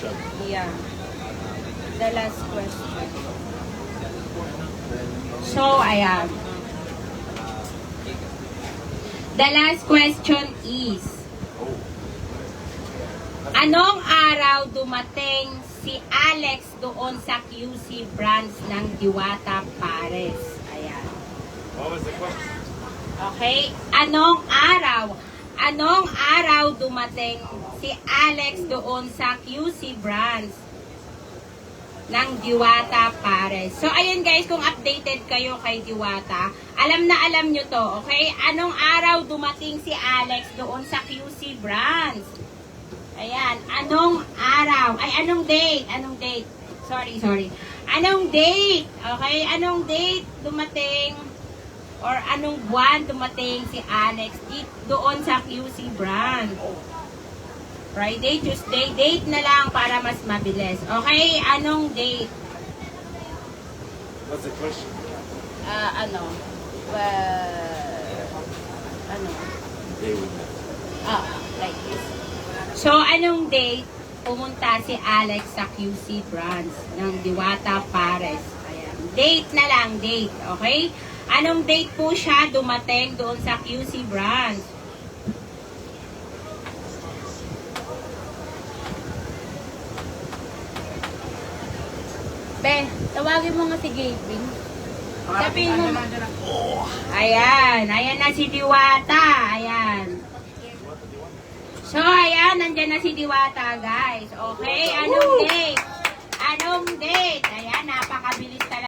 question. Yeah. The last question. So, ayan. The last question is, Anong araw dumating si Alex doon sa QC branch ng Diwata Pares? Ayan. What was the question? Okay? Anong araw? Anong araw dumating si Alex doon sa QC branch ng Diwata Pares? So, ayun guys, kung updated kayo kay Diwata, alam na alam nyo to, okay? Anong araw dumating si Alex doon sa QC branch? Ayan, anong araw? Ay, anong date? Anong date? Sorry, sorry. Anong date? Okay, anong date dumating or anong buwan dumating si Alex doon sa QC brand? Friday, Tuesday, date na lang para mas mabilis. Okay, anong date? What's the question? Ah, ano? Uh, ano? Would know. Ah, like this. So, anong date pumunta si Alex sa QC branch ng Diwata Pares? Ayan. Date na lang, date. Okay? Anong date po siya dumating doon sa QC branch? Be, tawagin mo nga si Gavin. Sabihin mo. Ayan, ayan na si Diwata. Ayan. So, ayan, nandyan na si Diwata, guys. Okay, anong date?